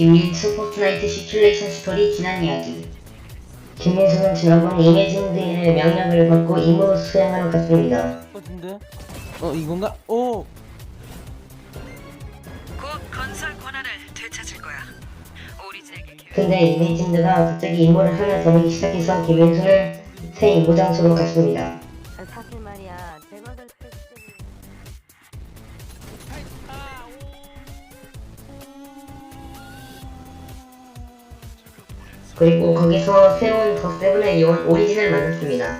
김민수 포트나이트 시뮬레이션 스토리 지난 이야기 김민수는 지난번 이매징들의 명령을 받고 임무 수행하러 갔습니다. 같은데? 어 이건가? 오! 곧 건설 권한을 되찾을 거야. 오리진에게. 근데 이매징드가 갑자기 임무를 하나 더 하기 시작해서 김민수는 새 임무 장소로 갔습니다. 그리고 거기서 새로운 더 세븐의 요원 오리진을 만났습니다.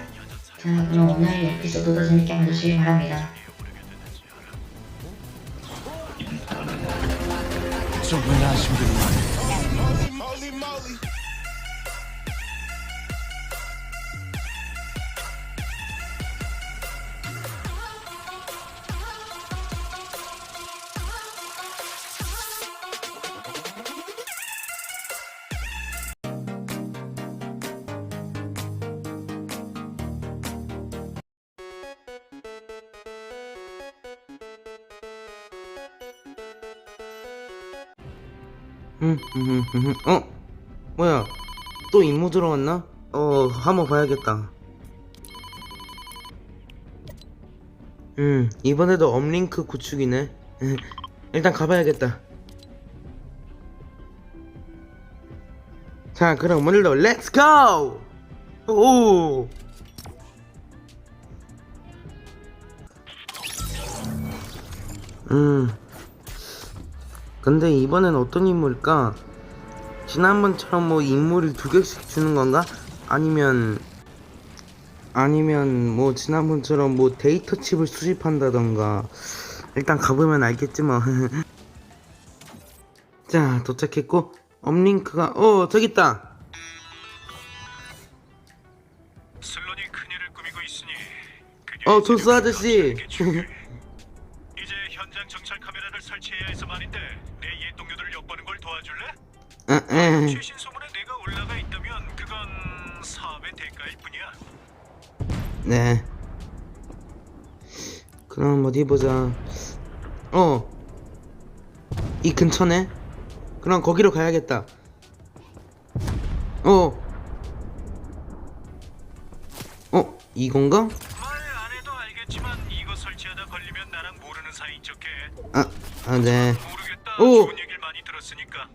자 그럼 오늘 에피소드도 재밌게 봐주시기 바랍니다. 정말 아쉽군요. 음, 음, 음, 음. 어? 뭐야? 또 임무 들어왔나? 어, 한번 봐야겠다. 음, 이번에도 업링크 구축이네. 일단 가봐야겠다. 자, 그럼 오늘도 렛츠 고! 오! 음. 근데 이번엔 어떤 인물일까? 지난번처럼 뭐 인물을 두 개씩 주는 건가? 아니면 아니면 뭐 지난번처럼 뭐 데이터 칩을 수집한다던가 일단 가보면 알겠지 뭐. 자 도착했고 업링크가 어 저기 있다. 슬론이 큰일을 꾸미고 있으니 어 조스 아저씨. 이제 현장 정찰 카메라를 설치해야 해서 말인데 도와줄래? 최신 소문에 내가 올라가 있다면 그건 사업의 대가일 뿐이야. 네. 그럼 어디 보자. 어. 이 근처네. 그럼 거기로 가야겠다. 어. 어, 이건가? 걸리면 나랑 모르는 사이인 척해. 아, 아, 네. 모르겠다. 오. 좋은 얘기를 많이 들었으니까.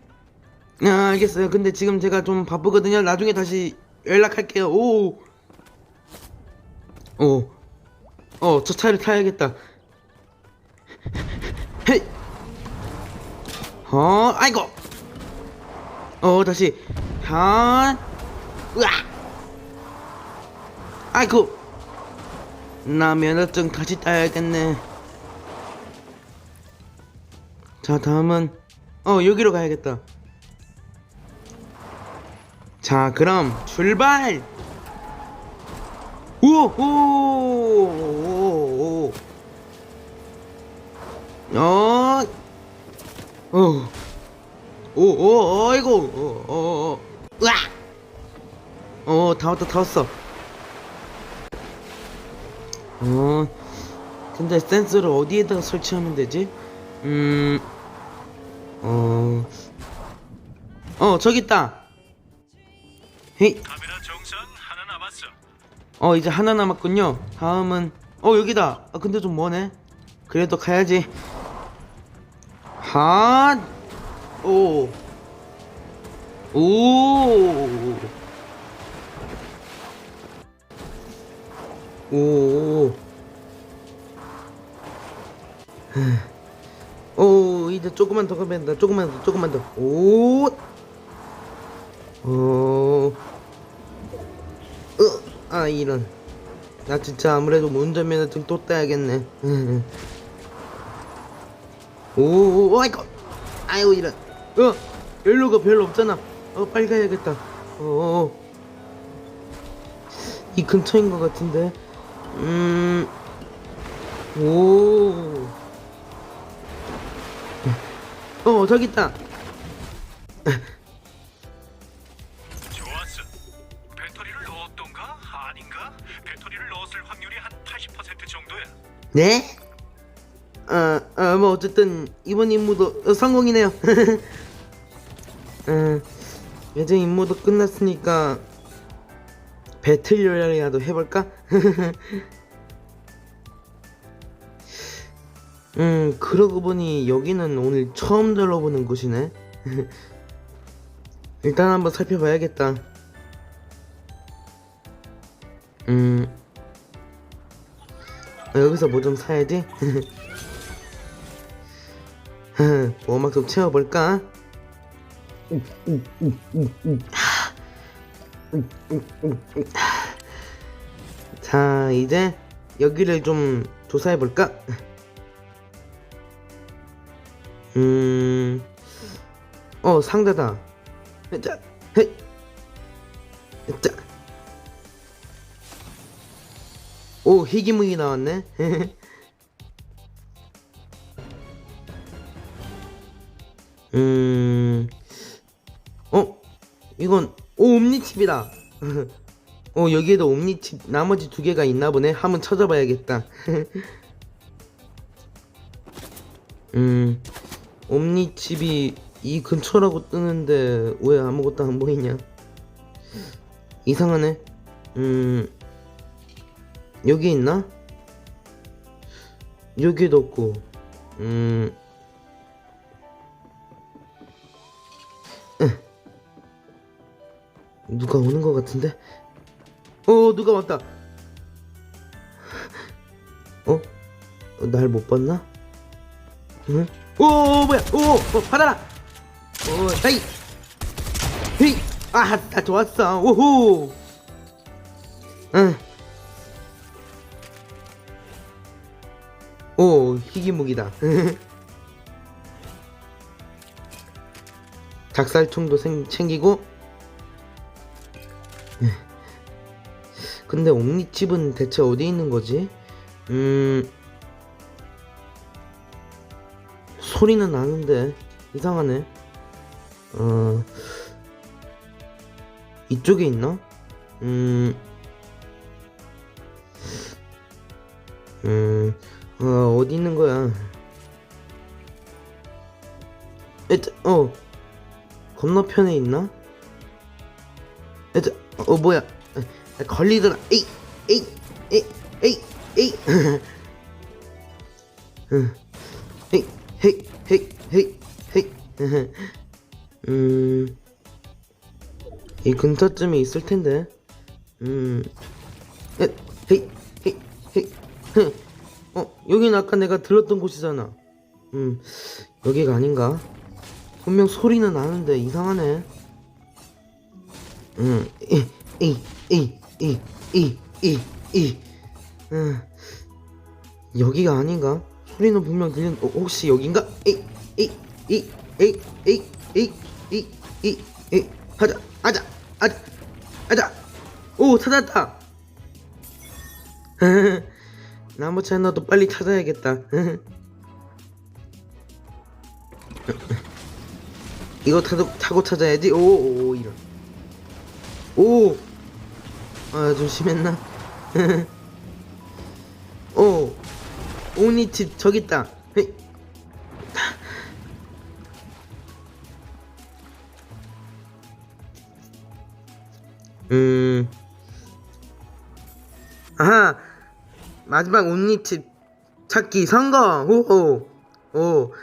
아, 알겠어요. 근데 지금 제가 좀 바쁘거든요. 나중에 다시 연락할게요. 오. 오. 어, 저 차를 타야겠다. 헤이. 어, 아이고. 어, 다시. 한. 으아. 아이고. 나 면허증 다시 따야겠네. 자, 다음은 어, 여기로 가야겠다. 자, 그럼 출발! 오! 오! 오! 오! 어! 어! 오! 오! 어이구! 어! 어! 어! 으아! 어, 다 왔다, 다 왔어. 어, 근데 센서를 어디에다가 설치하면 되지? 음, 어, 어, 저기 있다! 헤이! 카메라 정상 하나 남았어. 어 이제 하나 남았군요 다음은 어 여기다 아 근데 좀 머네 그래도 가야지 핫! 오! 오! 오! 오 이제 조금만 더 가면 된다 조금만 더 조금만 더. 오! 오! 으, 아 이런. 나 진짜 아무래도 운전면허증 또 따야겠네. 오, 오 아이고. 아이고 이런. 어 연료가 별로 없잖아. 어 빨리 가야겠다. 어, 어. 이 근처인 것 같은데 음, 음오 어 저기 있다 좋았어. 배터리를 넣었던가? 아닌가? 배터리를 넣었을 확률이 한 80% 정도야. 네? 아, 아, 뭐 어쨌든 이번 임무도 어, 성공이네요. 음, 이제 임무도 끝났으니까 배틀 로얄이라도 해볼까? 음, 그러고 보니 여기는 오늘 처음 들러보는 곳이네. 일단 한번 살펴봐야겠다. 음, 아, 여기서 뭐 좀 사야지. 보호막 좀 채워볼까? 자, 이제 여기를 좀 조사해 볼까? 음, 어, 상자다. 자, 헤이. 자. 오, 희귀무기 나왔네. 음, 어, 이건, 오, 옴니칩이다. 어, 여기에도 옴니칩, 나머지 두 개가 있나 보네. 한번 찾아봐야겠다. 음, 옴니칩이 이 근처라고 뜨는데 왜 아무것도 안 보이냐? 이상하네. 음, 여기 있나? 여기도 없고, 음, 누가 오는 것 같은데? 어, 누가 왔다. 어? 날 못 봤나? 응? 오, 뭐야? 오, 어, 받아라. 오, 헤이, 헤이. 아, 나 좋았어. 오호. 응. 오, 희귀무기다. 작살총도 생, 챙기고. 근데 옴니칩은 대체 어디 있는 거지? 음. 소리는 나는데 이상하네. 어. 이쪽에 있나? 음. 음. 어, 어디 있는 거야? 에트, 어. 건너편에 있나? 에트, 어, 뭐야? 에, 걸리더라. 에이, 에이, 에이, 에이, 에이. 응. 헤이, 헤이, 헤이, 헤이, 헤이. 음. 이 근처쯤에 있을 텐데. 음. 에, 헤이, 헤이, 헤이. 헤. 어, 여기는 아까 내가 들렀던 곳이잖아. 음, 여기가 아닌가? 분명 소리는 나는데 이상하네. 음, 이, 이, 이, 이, 이, 이, 이. 음, 여기가 아닌가? 소리는 분명 들리는. 어, 혹시 여긴가? 이, 이, 이, 이, 이, 이, 이, 이, 이. 하자, 하자, 하자, 하자. 오, 찾았다. 나무 채널도 빨리 찾아야겠다. 이거 타고, 타고 찾아야지. 오, 오, 오, 이런. 오! 아, 좀 심했나? 오! 오니치, 저기 있다. 음. 아하! 마지막 옴니칩 찾기 성공! 호호! 오!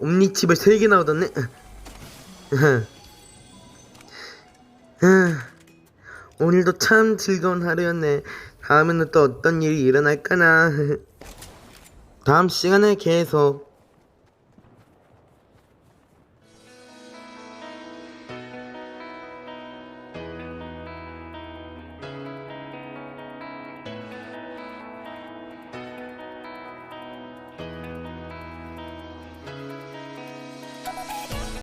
옴니칩을 3개나 얻었네? 오늘도 참 즐거운 하루였네. 다음에는 또 어떤 일이 일어날까나. 다음 시간에 계속